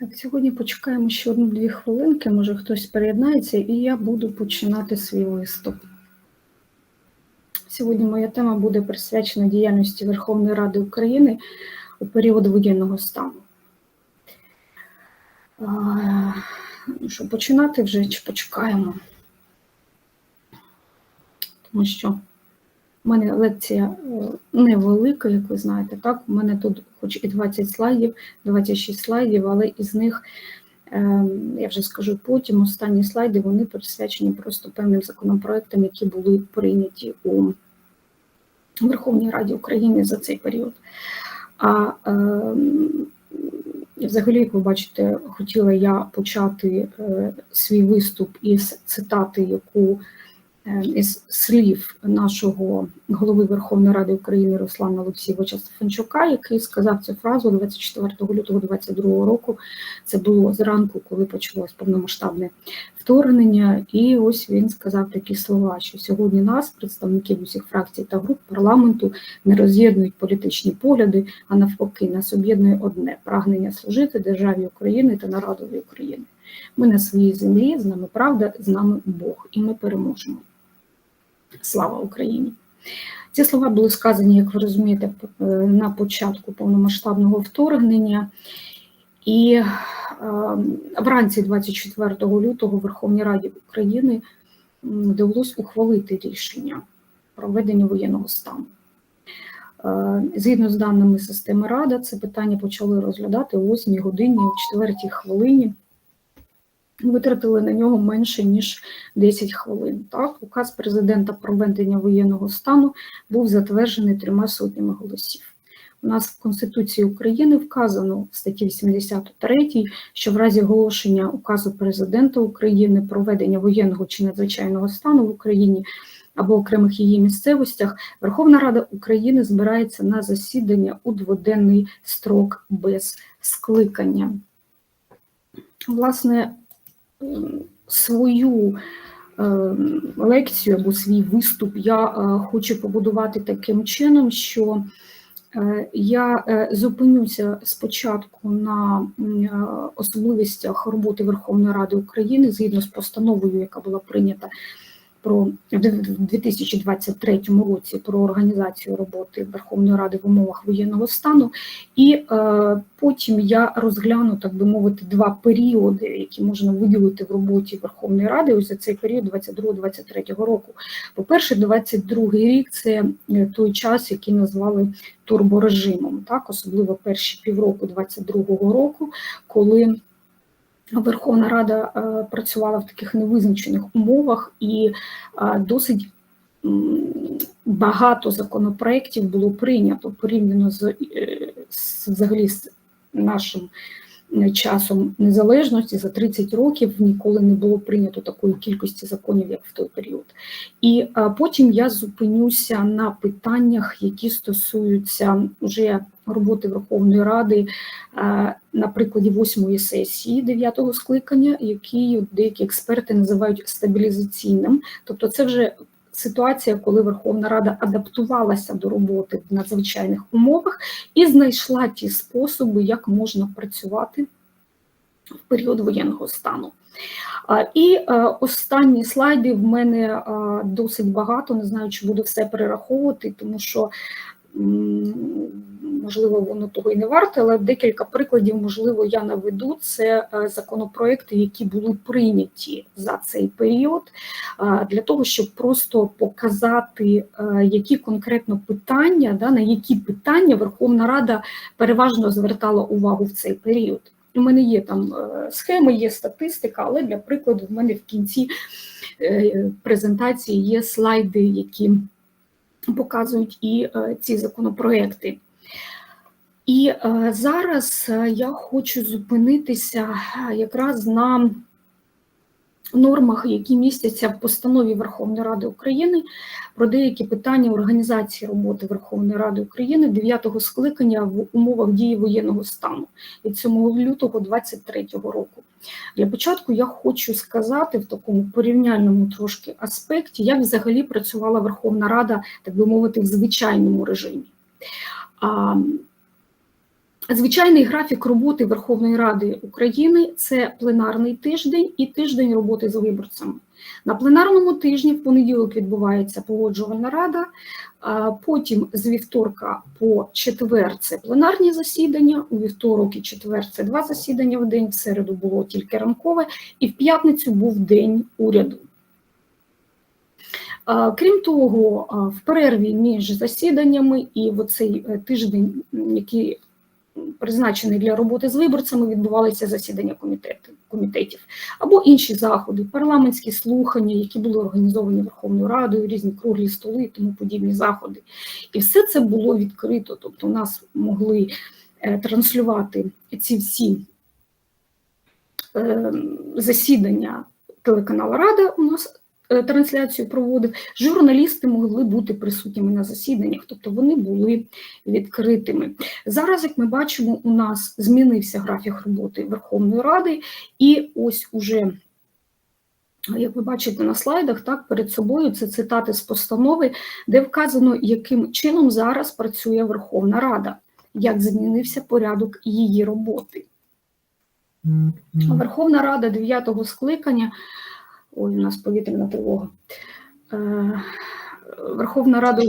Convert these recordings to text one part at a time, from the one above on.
Так, сьогодні почекаємо ще одну-дві хвилинки, може хтось переєднається, і я буду починати свій виступ. Сьогодні моя тема буде присвячена діяльності Верховної Ради України у період воєнного стану. Ну що, починати вже чи почекаємо? Тому що в мене лекція е, невелика, як ви знаєте, так? У мене тут хоч і 20 слайдів, 26 слайдів, але із них, е, я вже скажу потім, останні слайди вони присвячені просто певним законопроектам, які були прийняті у Верховній Раді України за цей період. А е, взагалі, як ви бачите, хотіла я почати е, свій виступ із цитати, яку із слів нашого голови Верховної Ради України Руслана Олексійовича Стефанчука, який сказав цю фразу 24 лютого 2022 року. Це було зранку, коли почалось повномасштабне вторгнення. І ось він сказав такі слова: що сьогодні нас, представників усіх фракцій та груп парламенту, не роз'єднують політичні погляди, а навпаки, нас об'єднує одне прагнення служити державі України та народові України. Ми на своїй землі, з нами правда, з нами Бог, і ми переможемо. Слава Україні! Ці слова були сказані, як ви розумієте, е, на початку повномасштабного вторгнення. І е, вранці 24 лютого в Верховній Раді України довелось ухвалити рішення про введення воєнного стану. Е, згідно з даними системи Рада, це питання почали розглядати о 8 годині, о 4 хвилині. Витратили на нього менше ніж 10 хвилин. Так, указ президента про введення воєнного стану був затверджений трьома сотнями голосів. У нас в Конституції України вказано в статті 83, що в разі оголошення указу президента України про введення воєнного чи надзвичайного стану в Україні або окремих її місцевостях Верховна Рада України збирається на засідання у дводенний строк без скликання. Власне, свою е, лекцію або свій виступ я е, хочу побудувати таким чином, що е, я зупинюся спочатку на особливостях роботи Верховної Ради України згідно з постановою, яка була прийнята про в 2023 році про організацію роботи Верховної Ради в умовах воєнного стану, і е, потім я розгляну, так би мовити, два періоди, які можна виділити в роботі Верховної Ради. Ось за цей період 22-23 року. По-перше, 22 рік це е, той час, який назвали турборежимом, так особливо перші півроку 22-го року, коли Верховна Рада е, працювала в таких невизначених умовах, і е, досить багато законопроєктів було прийнято порівняно з, е, з взагалі з нашим часом незалежності за 30 років ніколи не було прийнято такої кількості законів, як в той період. І потім я зупинюся на питаннях, які стосуються вже роботи Верховної Ради на прикладі восьмої сесії дев'ятого скликання, які деякі експерти називають стабілізаційним, тобто це вже ситуація, коли Верховна Рада адаптувалася до роботи в надзвичайних умовах і знайшла ті способи, як можна працювати в період воєнного стану. І е, останні слайди в мене досить багато. Не знаю, чи буду все перераховувати, тому що можливо, воно того і не варте, але декілька прикладів, можливо, я наведу. Це е, законопроекти, які були прийняті за цей період, для того, щоб просто показати, е, які конкретно питання, да, на які питання Верховна Рада переважно звертала увагу в цей період. У мене є там е, схеми, є статистика, але для прикладу, в мене в кінці презентації є слайди, які показують і ці законопроекти. І е, зараз е, я хочу зупинитися е, якраз на нормах, які містяться в постанові Верховної Ради України про деякі питання організації роботи Верховної Ради України 9-го скликання в умовах дії воєнного стану від 7 лютого 2023 року. Для початку я хочу сказати в такому порівняльному трошки аспекті, як взагалі працювала Верховна Рада, так би мовити, в звичайному режимі. Звичайний графік роботи Верховної Ради України це пленарний тиждень і тиждень роботи з виборцями. На пленарному тижні в понеділок відбувається погоджувальна рада. Потім з вівторка по четвер це пленарні засідання. У вівторок і четвер це два засідання в день. В середу було тільки ранкове, і в п'ятницю був день уряду. Крім того, в перерві між засіданнями і в цей тиждень, м, який призначений для роботи з виборцями, відбувалися засідання комітетів або інші заходи, парламентські слухання, які були організовані Верховною Радою, різні круглі столи і тому подібні заходи. І все це було відкрито. Тобто, у нас могли е, транслювати ці всі е, засідання телеканалу Рада. У нас трансляцію проводив. Журналісти могли бути присутніми на засіданнях, тобто вони були відкритими. Зараз, як ми бачимо, у нас змінився графік роботи Верховної Ради, і ось уже. Як ви бачите на слайдах, так перед собою це цитати з постанови, де вказано, яким чином зараз працює Верховна Рада, як змінився порядок її роботи. Верховна Рада 9-го скликання. Ой, у нас повітряна тривога. Е, Верховна Рада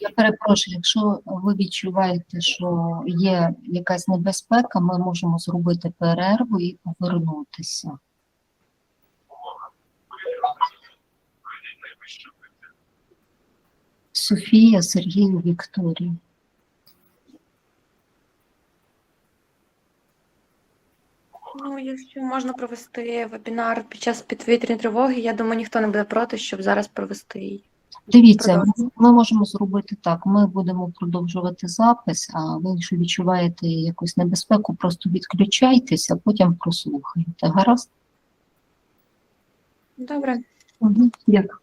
Я перепрошую, якщо ви відчуваєте, що є якась небезпека, ми можемо зробити перерву і повернутися. Софія, Сергію, Вікторія. Якщо можна провести вебінар під час підвітряної тривоги, я думаю, ніхто не буде проти, щоб зараз провести її. Дивіться, ми, ми можемо зробити так. Ми будемо продовжувати запис, а ви, якщо відчуваєте якусь небезпеку, просто відключайтеся, а потім прослухайте. Гаразд? Добре. Угу. Дякую.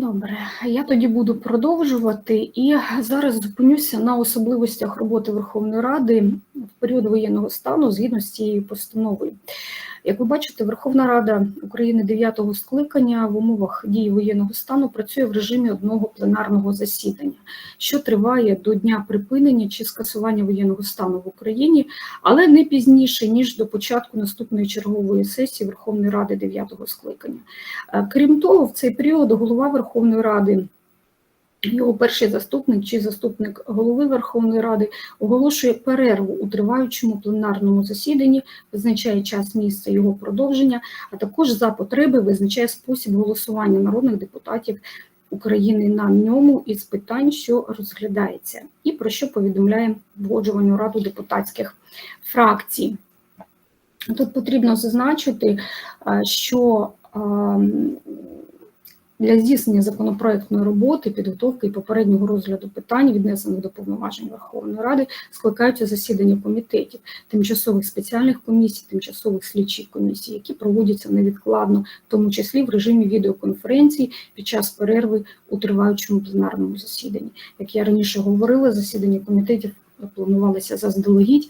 Добре, я тоді буду продовжувати і зараз зупинюся на особливостях роботи Верховної Ради в період воєнного стану згідно з цією постановою. Як ви бачите, Верховна Рада України 9-го скликання в умовах дії воєнного стану працює в режимі одного пленарного засідання, що триває до дня припинення чи скасування воєнного стану в Україні, але не пізніше ніж до початку наступної чергової сесії Верховної Ради 9-го скликання. Е, Крім того, в цей період голова Верховної Ради, його перший заступник чи заступник голови Верховної Ради оголошує перерву у триваючому пленарному засіданні, визначає час місце його продовження, а також за потреби визначає спосіб голосування народних депутатів України на ньому із питань, що розглядається, і про що повідомляє Погоджувальну раду депутатських фракцій. Тут потрібно зазначити, що для здійснення законопроектної роботи, підготовки і попереднього розгляду питань, віднесених до повноважень Верховної Ради, скликаються засідання комітетів, тимчасових спеціальних комісій, тимчасових слідчих комісій, які проводяться невідкладно, в тому числі в режимі відеоконференцій під час перерви у триваючому пленарному засіданні. Як я раніше говорила, засідання комітетів планувалися заздалегідь.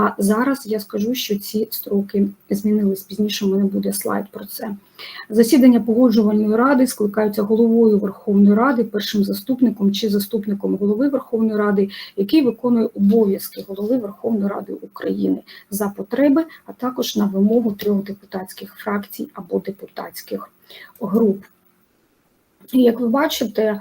А зараз я скажу, що ці строки змінились. Пізніше у мене буде слайд про це. Засідання погоджувальної ради скликаються головою Верховної Ради, першим заступником чи заступником голови Верховної Ради, який виконує обов'язки голови Верховної Ради України за потреби, а також на вимогу трьох депутатських фракцій або депутатських груп. І як ви бачите,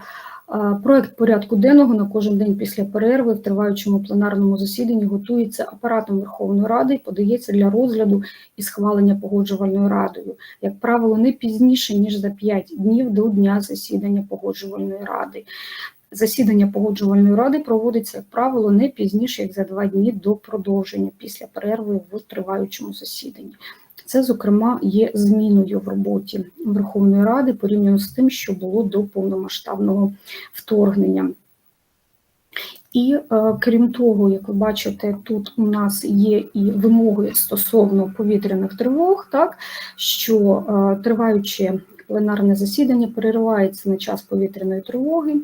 Проект порядку денного на кожен день після перерви в триваючому пленарному засіданні готується апаратом Верховної Ради і подається для розгляду і схвалення погоджувальною радою, як правило, не пізніше ніж за 5 днів до дня засідання погоджувальної ради. Засідання погоджувальної ради проводиться, як правило, не пізніше як за два дні до продовження після перерви в триваючому засіданні. Це, зокрема, є зміною в роботі Верховної Ради порівняно з тим, що було до повномасштабного вторгнення. І е, крім того, як ви бачите, тут у нас є і вимоги стосовно повітряних тривог, так що е, триваюче пленарне засідання переривається на час повітряної тривоги,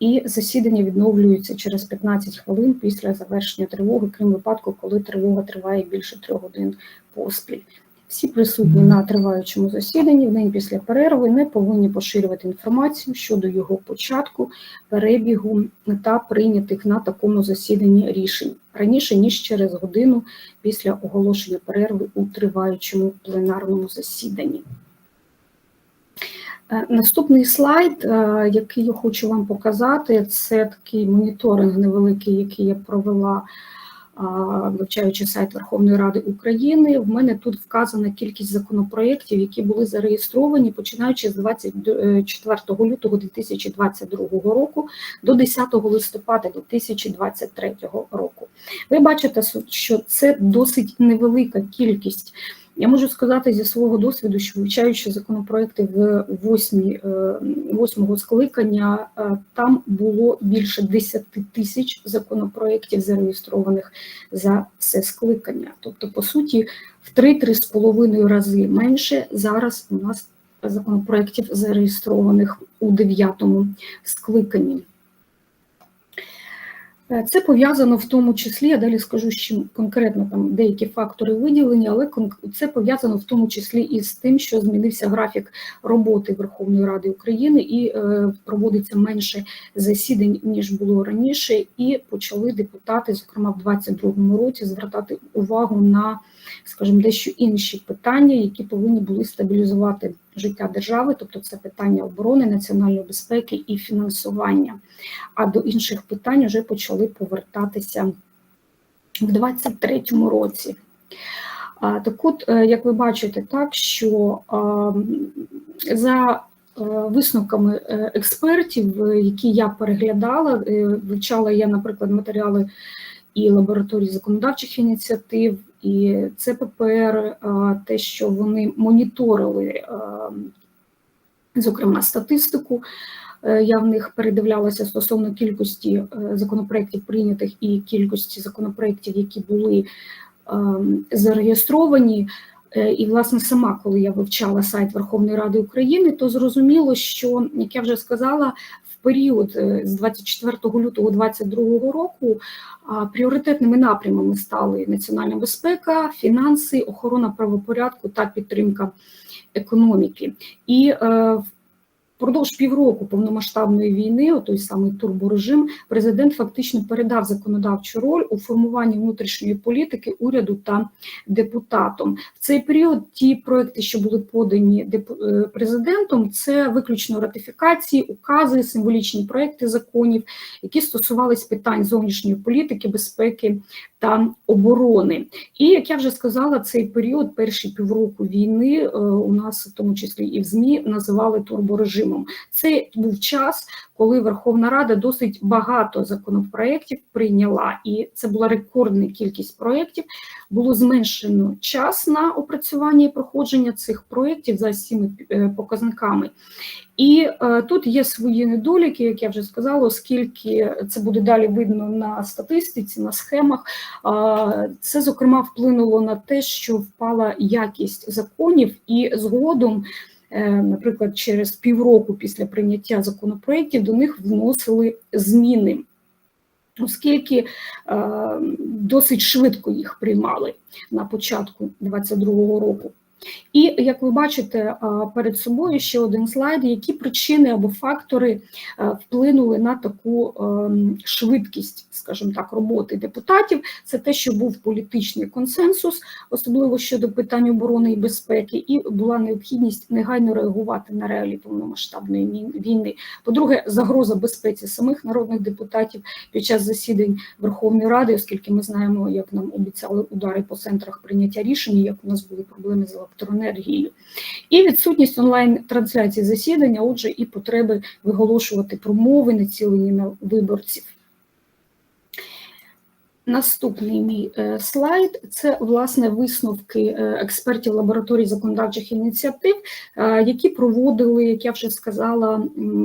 і засідання відновлюється через 15 хвилин після завершення тривоги, крім випадку, коли тривога триває більше трьох годин поспіль. Всі присутні на триваючому засіданні в день після перерви не повинні поширювати інформацію щодо його початку, перебігу та прийнятих на такому засіданні рішень раніше ніж через годину після оголошення перерви у триваючому пленарному засіданні. Е, Наступний слайд, е, який я хочу вам показати, це такий моніторинг невеликий, який я провела, а, вивчаючи сайт Верховної Ради України. В мене тут вказана кількість законопроєктів, які були зареєстровані починаючи з 24 лютого 2022 року до 10 листопада 2023 року. Ви бачите, що це досить невелика кількість. Я можу сказати зі свого досвіду, що вивчаючи законопроекти в восьмі, е, восьмого скликання, е, там було більше 10 тисяч законопроєктів зареєстрованих за все скликання. Тобто, по суті, в 3-3 з половиною рази менше зараз у нас законопроєктів зареєстрованих у дев'ятому скликанні. Е, Це пов'язано в тому числі, я далі скажу, чим конкретно там деякі фактори виділені, але це пов'язано в тому числі і з тим, що змінився графік роботи Верховної Ради України і е, проводиться менше засідань, ніж було раніше, і почали депутати, зокрема в 2022 році, звертати увагу на, скажімо, дещо інші питання, які повинні були стабілізувати життя держави, тобто це питання оборони, національної безпеки і фінансування а до інших питань вже почали повертатися в 23-му році. Так от, е, як ви бачите, так що за е, висновками е, експертів, які я переглядала, вивчала я, наприклад, матеріали і лабораторії законодавчих ініціатив, і ЦППР, а, те, що вони моніторили, зокрема, статистику, Е, Я в них передивлялася стосовно кількості е, законопроєктів прийнятих і кількості законопроєктів, які були ем, зареєстровані. Е, І, власне, сама, коли я вивчала сайт Верховної Ради України, то зрозуміло, що, як я вже сказала, період е, з 24 лютого 2022 року пріоритетними напрямами стали національна безпека, фінанси, охорона правопорядку та підтримка економіки. І е, Впродовж півроку повномасштабної війни, той самий турборежим, президент фактично передав законодавчу роль у формуванні внутрішньої політики уряду та депутатом. В цей період ті проекти, що були подані е, президентом, це виключно ратифікації, укази, символічні проекти законів, які стосувались питань зовнішньої політики, безпеки та оборони. І як я вже сказала, цей період, перші півроку війни, е, у нас в тому числі і в ЗМІ називали турборежимом. Це був час, коли Верховна Рада досить багато законопроєктів прийняла, і це була рекордна кількість проєктів. Було зменшено час на опрацювання і проходження цих проєктів за цими е, показниками. І е, тут є свої недоліки, як я вже сказала, оскільки це буде далі видно на статистиці, на схемах. е, Це зокрема вплинуло на те, що впала якість законів, і згодом, наприклад, через півроку після прийняття законопроєктів до них вносили зміни. Оскільки е, досить швидко їх приймали на початку 2022 року. І як ви бачите перед собою ще один слайд, які причини або фактори е, вплинули на таку ем, швидкість, скажімо так, роботи депутатів. Це те, що був політичний консенсус, особливо щодо питань оборони і безпеки, і була необхідність негайно реагувати на реалії повномасштабної війни. По-друге, загроза безпеці самих народних депутатів під час засідань Верховної Ради, оскільки ми знаємо, як нам обіцяли удари по центрах прийняття рішень, як у нас були проблеми з електроенергією, і відсутність онлайн-трансляції засідання, отже, і потреби виголошувати промови, націлені на виборців. Наступний мій е, слайд це власне висновки е, експертів лабораторій законодавчих ініціатив, е, які проводили, як я вже сказала,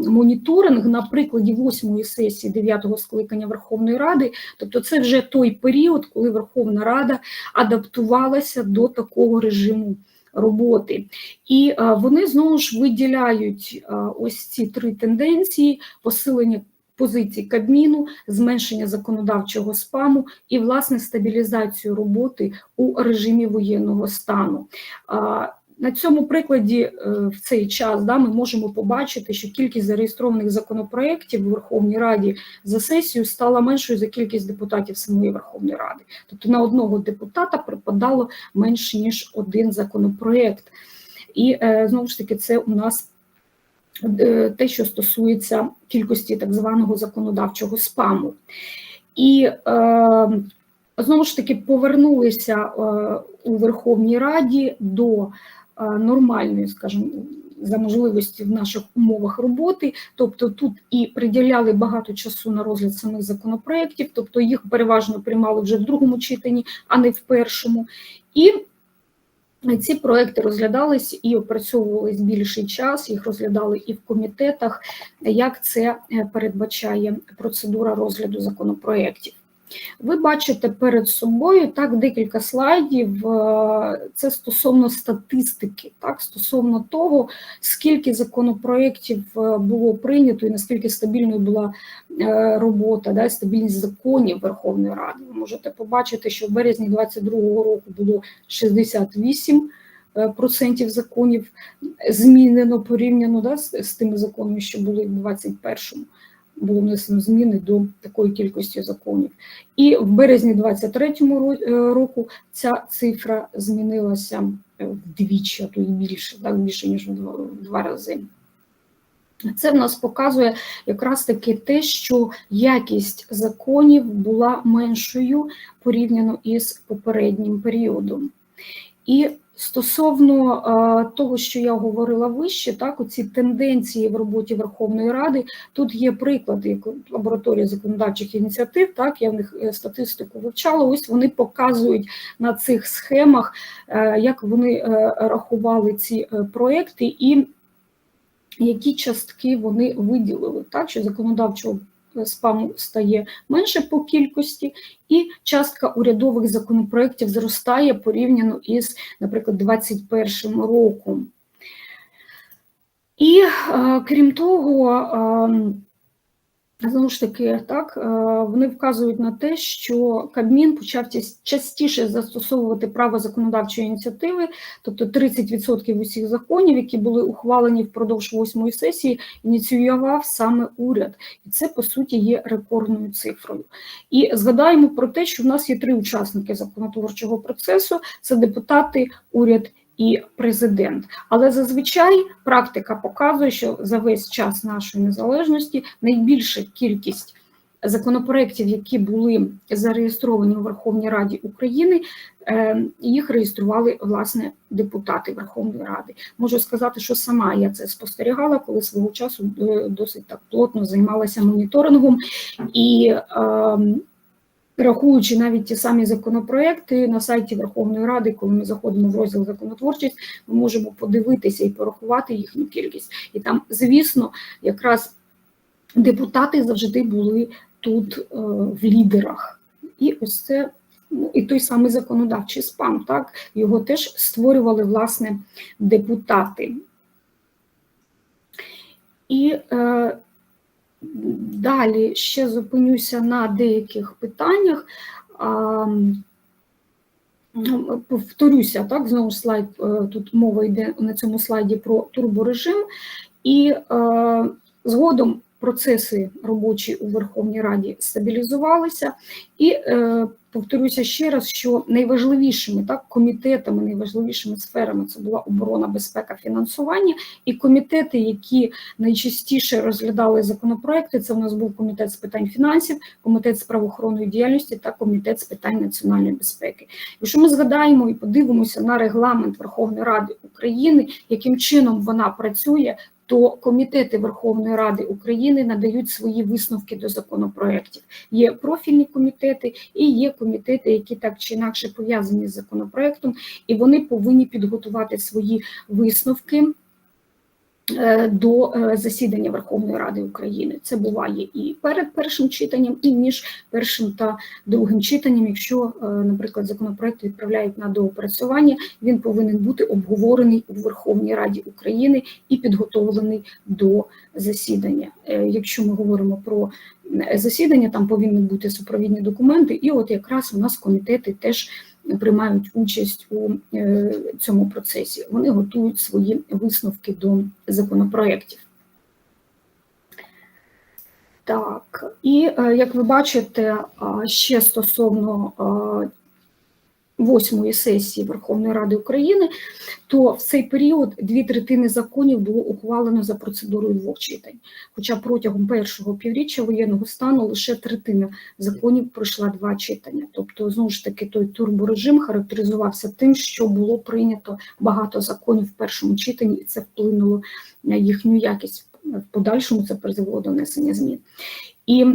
моніторинг на прикладі восьмої сесії дев'ятого скликання Верховної Ради. Тобто, це вже той період, коли Верховна Рада адаптувалася до такого режиму роботи. І е, вони знову ж виділяють е, ось ці три тенденції: посилення позицій Кабміну, зменшення законодавчого спаму і власне стабілізацію роботи у режимі воєнного стану. На цьому прикладі е, в цей час да, ми можемо побачити, що кількість зареєстрованих законопроєктів у Верховній Раді за сесію стала меншою за кількість депутатів самої Верховної Ради. Тобто на одного депутата припадало менше ніж один законопроєкт. І е, знову ж таки, це у нас е, те, що стосується кількості так званого законодавчого спаму. І знову ж таки повернулися у Верховній Раді до е, нормальної, скажімо, за можливості в наших умовах роботи, тобто тут і приділяли багато часу на розгляд самих законопроєктів, тобто їх переважно приймали вже в другому читанні, а не в першому. І ці проекти розглядались і опрацьовувались більший час, їх розглядали і в комітетах, як це е, передбачає процедура розгляду законопроєктів. Ви бачите перед собою так декілька слайдів. е, Це стосовно статистики, так стосовно того, скільки законопроєктів е, було прийнято і наскільки стабільною була е, робота, да, стабільність законів Верховної Ради. Ви можете побачити, що в березні 2022 року було 68 е, процентів законів змінено порівняно да, з, з тими законами, що були в 21-му. Було внесено зміни до такої кількості законів. І в березні 23-му е, року ця цифра змінилася е, вдвічі, а то і більше, так, більше ніж в два рази. Це в нас показує якраз таки те, що якість законів була меншою порівняно із попереднім періодом. І стосовно е, того, що я говорила вище, так, оці тенденції в роботі Верховної Ради, тут є приклади лабораторії законодавчих ініціатив, так, я в них е, статистику вивчала, ось вони показують на цих схемах, е, як вони рахували ці проекти і які частки вони виділили, так, що законодавчого спаму стає менше по кількості, і частка урядових законопроєктів зростає порівняно із, наприклад, 2021 роком. І е, крім того, е, знову ж таки, так, е, вони вказують на те, що Кабмін почав частіше застосовувати право законодавчої ініціативи, тобто 30% усіх законів, які були ухвалені впродовж восьмої сесії, ініціював саме уряд. І це, по суті, є рекордною цифрою. І згадаємо про те, що в нас є три учасники законотворчого процесу: це депутати, уряд і президент. Але зазвичай практика показує, що за весь час нашої незалежності найбільша кількість законопроєктів, які були зареєстровані у Верховній Раді України, е, їх реєстрували власне депутати Верховної Ради. Можу сказати, що сама я це спостерігала, коли свого часу е, досить так плотно займалася моніторингом і. Рахуючи навіть ті самі законопроекти на сайті Верховної Ради, коли ми заходимо в розділ законотворчість, ми можемо подивитися і порахувати їхню кількість. І там, звісно, якраз депутати завжди були тут е, в лідерах. І ось це ну, і той самий законодавчий спам, так його теж створювали власне депутати. І е, далі ще зупинюся на деяких питаннях. Повторюся, так, знову слайд, е, тут мова йде на цьому слайді про турборежим, і е, згодом процеси робочі у Верховній Раді стабілізувалися, і е, повторюся ще раз, що найважливішими так, комітетами, найважливішими сферами це була оборона, безпека, фінансування, і комітети, які найчастіше розглядали законопроекти, це в нас був комітет з питань фінансів, комітет з правоохоронної діяльності та комітет з питань національної безпеки. Якщо ми згадаємо і подивимося на регламент Верховної Ради України, яким чином вона працює, то комітети Верховної Ради України надають свої висновки до законопроєктів. Є профільні комітети і є комітети, які так чи інакше пов'язані з законопроектом, і вони повинні підготувати свої висновки до е, засідання Верховної Ради України. Це буває і перед першим читанням, і між першим та другим читанням. Якщо, е, наприклад, законопроект відправляють на доопрацювання, він повинен бути обговорений у Верховній Раді України і підготовлений до засідання. Е, Якщо ми говоримо про е, засідання, там повинні бути супровідні документи, і от якраз у нас комітети теж приймають участь у е, цьому процесі. Вони готують свої висновки до законопроєктів. Так, і е, як ви бачите, ще стосовно восьмої сесії Верховної Ради України, то в цей період дві третини законів було ухвалено за процедурою двох читань. Хоча протягом першого півріччя воєнного стану лише третина законів пройшла два читання. Тобто, знову ж таки, той турборежим характеризувався тим, що було прийнято багато законів в першому читанні, і це вплинуло на їхню якість. В подальшому це призвело до внесення змін. І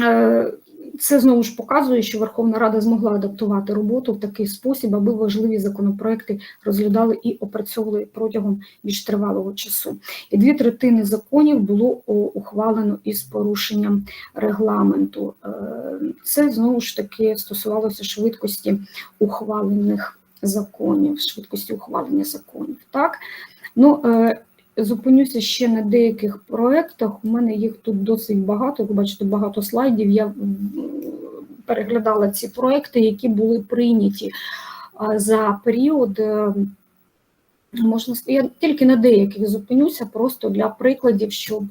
е, це знову ж показує, що Верховна Рада змогла адаптувати роботу в такий спосіб, аби важливі законопроекти розглядали і опрацьовували протягом більш тривалого часу. І дві третини законів було ухвалено із порушенням регламенту. Е, Це знову ж таки стосувалося швидкості ухвалених законів, швидкості ухвалення законів. Так, ну е, зупинюся ще на деяких проєктах. У мене їх тут досить багато. Ви бачите, багато слайдів. Я переглядала ці проекти, які були прийняті за період. С- я тільки на деяких зупинюся, просто для прикладів, щоб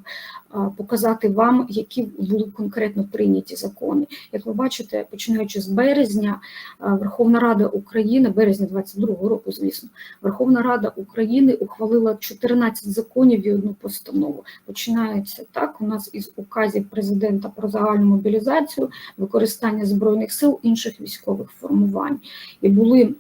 показати вам, які були конкретно прийняті закони. Як ви бачите, починаючи з березня, Верховна Рада України, березня 22-го року, звісно, Верховна Рада України ухвалила 14 законів і одну постанову. Починається так. У нас із указів президента про загальну мобілізацію, використання збройних сил інших військових формувань. І були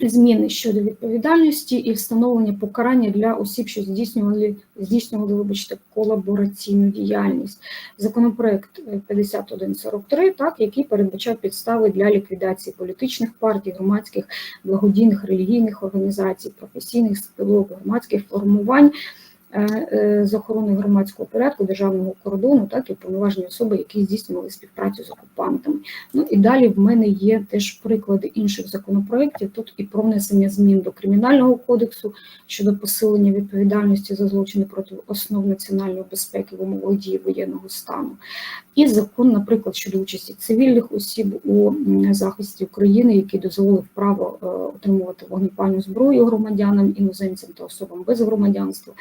зміни щодо відповідальності і встановлення покарання для осіб, що здійснювали здійснювали, вибачте, колабораційну діяльність. Законопроект е, 5143, так який передбачав підстави для ліквідації політичних партій, громадських благодійних релігійних організацій, професійних спілок, громадських формувань. Е, е, З охорони громадського порядку, державного кордону, так і повноважені особи, які здійснювали співпрацю з окупантами. Ну і далі в мене є теж приклади інших законопроєктів. Тут і про внесення змін до кримінального кодексу щодо посилення відповідальності за злочини проти основ національної безпеки в умовах дії воєнного стану, і закон, наприклад, щодо участі цивільних осіб у захисті України, який дозволив право е, отримувати вогнепальну зброю громадянам, іноземцям та особам без громадянства.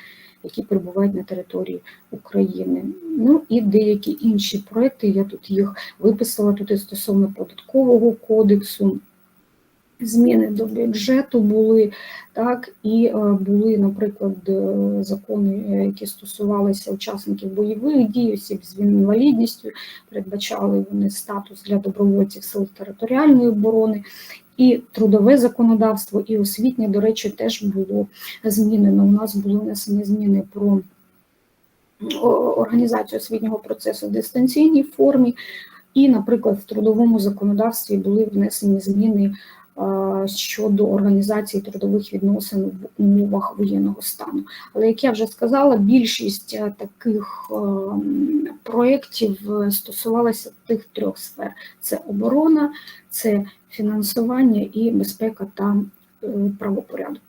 Які перебувають на території України, ну і деякі інші проекти. Я тут їх виписала тут і стосовно податкового кодексу. Зміни до бюджету були, так, і е, були, наприклад, е, закони, е, які стосувалися учасників бойових дій, осіб з інвалідністю, передбачали вони статус для добровольців сил територіальної оборони, і трудове законодавство, і освітнє, до речі, теж було змінено. У нас були внесені зміни про організацію освітнього процесу в дистанційній формі, і, наприклад, в трудовому законодавстві були внесені зміни щодо організації трудових відносин в умовах воєнного стану. Але як я вже сказала, більшість е, таких е, проєктів е, стосувалася тих трьох сфер: це оборона, це фінансування і безпека та е, правопорядок.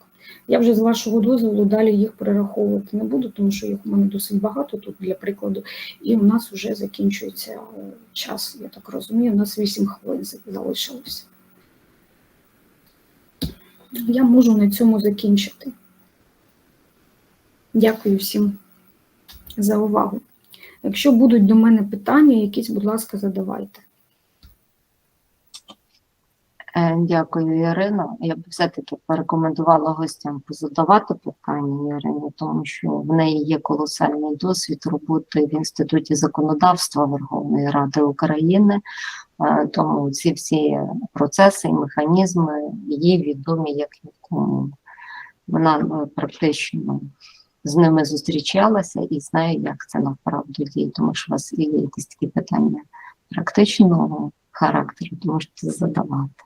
Я вже з вашого дозволу далі їх перераховувати не буду, тому що їх у мене досить багато тут для прикладу, і у нас вже закінчується е, час, я так розумію. У нас 8 хвилин залишилося. Я можу на цьому закінчити. Дякую всім за увагу. Якщо будуть до мене питання, якісь, будь ласка, задавайте. Е, Дякую, Ірино. Я б все-таки порекомендувала гостям позадавати питання Ірині, тому що в неї є колосальний досвід роботи в Інституті законодавства Верховної Ради України. Е, Тому ці всі процеси і механізми їй відомі як нікому. Вона ну, практично з ними зустрічалася і знає, як це направду діє. Тому що у вас є якісь такі питання практичного характеру, можете задавати.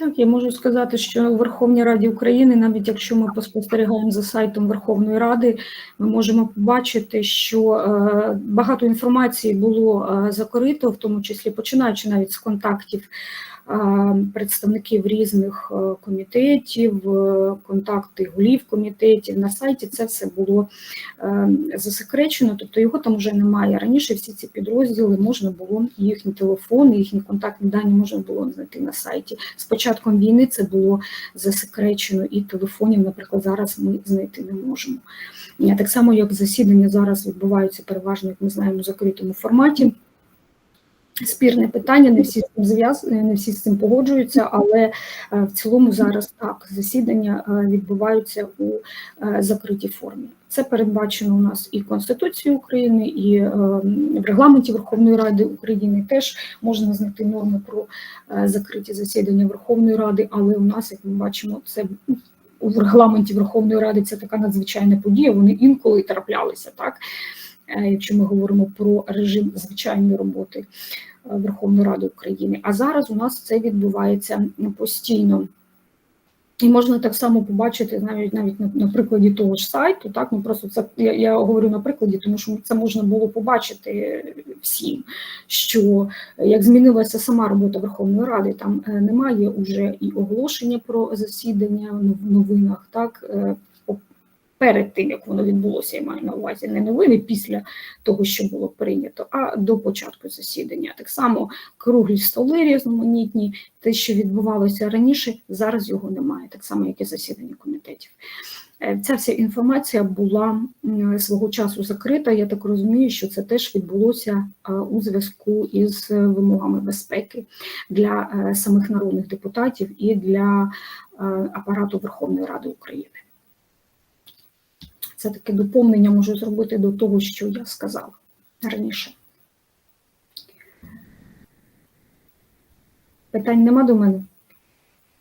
Так, я можу сказати, що у Верховній Раді України, навіть якщо ми поспостерігаємо за сайтом Верховної Ради, ми можемо побачити, що е, багато інформації було е, закрито, в тому числі починаючи навіть з контактів представників різних е, комітетів, е, контакти голів комітетів на сайті. Це все було е, засекречено, тобто його там вже немає. Раніше всі ці підрозділи можна було їхні телефони, їхні контактні дані можна було знайти на сайті. З початком війни це було засекречено, і телефонів, наприклад, зараз ми знайти не можемо. Так само, як засідання зараз відбуваються переважно, як ми знаємо, у закритому форматі. Спірне питання, не всі з цим зв'яз... не всі з цим погоджуються, але е, в цілому зараз так засідання е, відбуваються у е, закритій формі. Це передбачено у нас і Конституцією України, і в регламенті Верховної Ради України теж можна знайти норми про закриті засідання Верховної Ради, але у нас, як ми бачимо, це у регламенті Верховної Ради це така надзвичайна подія. Вони інколи траплялися, так якщо ми говоримо про режим звичайної роботи е, Верховної Ради України. А зараз у нас це відбувається постійно. І можна так само побачити навіть навіть на, на прикладі того ж сайту. Так ну просто це я, я говорю на прикладі, тому що це можна було побачити всім, що як змінилася сама робота Верховної Ради, там е, немає уже і оголошення про засідання в новинах, так е, перед тим як воно відбулося, я маю на увазі не новини після того, що було прийнято, а до початку засідання. Так само круглі столи різноманітні, те, що відбувалося раніше, зараз його немає, так само, як і засідання комітетів. Е, Ця вся інформація була свого часу закрита. Я так розумію, що це теж відбулося е, у зв'язку із е, вимогами безпеки для самих народних депутатів і для апарату Верховної Ради України. Це таке доповнення можу зробити до того, що я сказала раніше. Питань нема до мене?